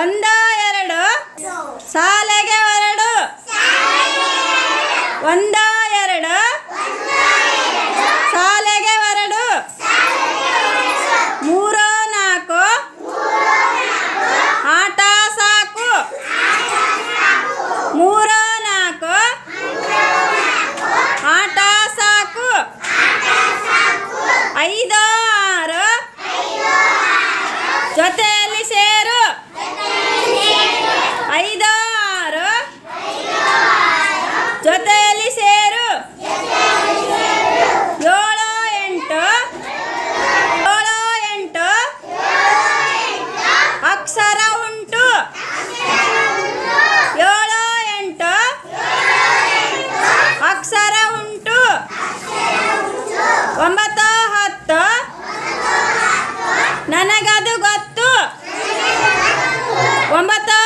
ಒಂದ ಎರಡು. ಸಾಲೆಗೆ ಹೊರಡು. ಒಂದ ಎರಡು. ಸಾಲೆಗೆ ಹೊರಡು. ಮೂರು ನಾಲ್ಕು. ಆಟ ಸಾಕು. ಮೂರು ನಾಲ್ಕು. ಆಟ ಸಾಕು. ಐದು ಆರು. ಜೊತೆ ಒಂಬತ್ತು ಹತ್ತು ನನಗದು ಗೊತ್ತು. ಒಂಬತ್ತು